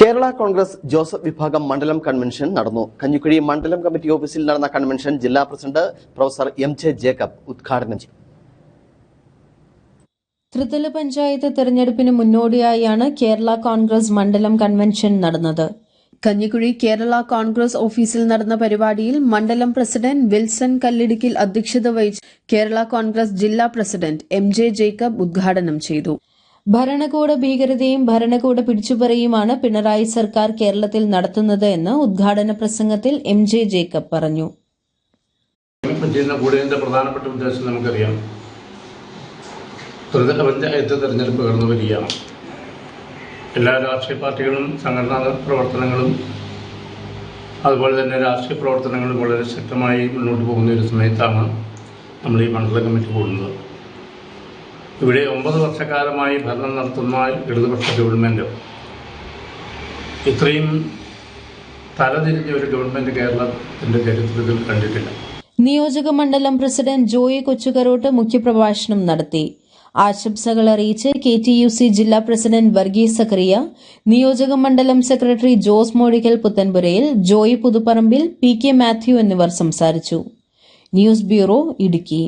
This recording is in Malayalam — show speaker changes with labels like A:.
A: കേരള കോൺഗ്രസ് ജോസഫ് വിഭാഗം മണ്ഡലം കൺവെൻഷൻ നടന്നു. കഞ്ഞിക്കുഴി മണ്ഡലം കമ്മിറ്റി ഓഫീസിൽ നടന്ന കൺവെൻഷൻ ജില്ലാ president professor M J Jacob ഉദ്ഘാടനം ചെയ്തു.
B: ത്രിതല പഞ്ചായത്ത് തെരഞ്ഞെടുപ്പിന് മുന്നോടിയായാണ് കേരള കോൺഗ്രസ് മണ്ഡലം കൺവെൻഷൻ നടന്നത്. കഞ്ഞിക്കുഴി കേരള കോൺഗ്രസ് ഓഫീസിൽ നടന്ന പരിപാടിയിൽ മണ്ഡലം പ്രസിഡന്റ് വിൽസൺ കല്ലിടുക്കിൽ അധ്യക്ഷത വഹിച്ച് കേരള കോൺഗ്രസ് ജില്ലാ പ്രസിഡന്റ് എം ജെ ജേക്കബ് ഉദ്ഘാടനം ചെയ്തു. ഭരണകൂട ഭീകരതയും ഭരണകൂട പിടിച്ചുപറിയുമാണ് പിണറായി സർക്കാർ കേരളത്തിൽ നടത്തുന്നത് എന്ന് ഉദ്ഘാടന പ്രസംഗത്തിൽ എം ജെ ജേക്കബ് പറഞ്ഞു.
C: പ്രധാനപ്പെട്ട ഉദ്ദേശം നമുക്കറിയാം. ത്രിതല പഞ്ചായത്ത് തെരഞ്ഞെടുപ്പ് കടന്നു വരികയാണ്. എല്ലാ രാഷ്ട്രീയ പാർട്ടികളും സംഘടനാ പ്രവർത്തനങ്ങളും അതുപോലെ തന്നെ രാഷ്ട്രീയ പ്രവർത്തനങ്ങളും വളരെ ശക്തമായി മുന്നോട്ട് പോകുന്ന ഒരു സമയത്താണ് നമ്മൾ ഈ മണ്ഡല കമ്മിറ്റി കൂടുന്നത്. ഇവിടെ ഒമ്പത് വർഷക്കാലമായി ഭരണം നടത്തുന്ന ഇടതുപക്ഷ ഗവൺമെന്റ് ഇത്രയും തലതിരിഞ്ഞ ഒരു ഗവൺമെന്റ് കേരളത്തിന്റെ ചരിത്രത്തിൽ കണ്ടിട്ടില്ല.
B: നിയോജക മണ്ഡലം പ്രസിഡന്റ് ജോയി കൊച്ചുകരോട്ട് മുഖ്യപ്രഭാഷണം നടത്തി. ആശംസകൾ അറിയിച്ച് കെ ടി യു സി ജില്ലാ പ്രസിഡന്റ് വർഗീസ് സക്രിയ നിയോജക മണ്ഡലം secretary Jose Mozhikkal Puthenpurayil Joy Puthupparambil P K Mathew എന്നിവർ സംസാരിച്ചു. News bureau Idukki.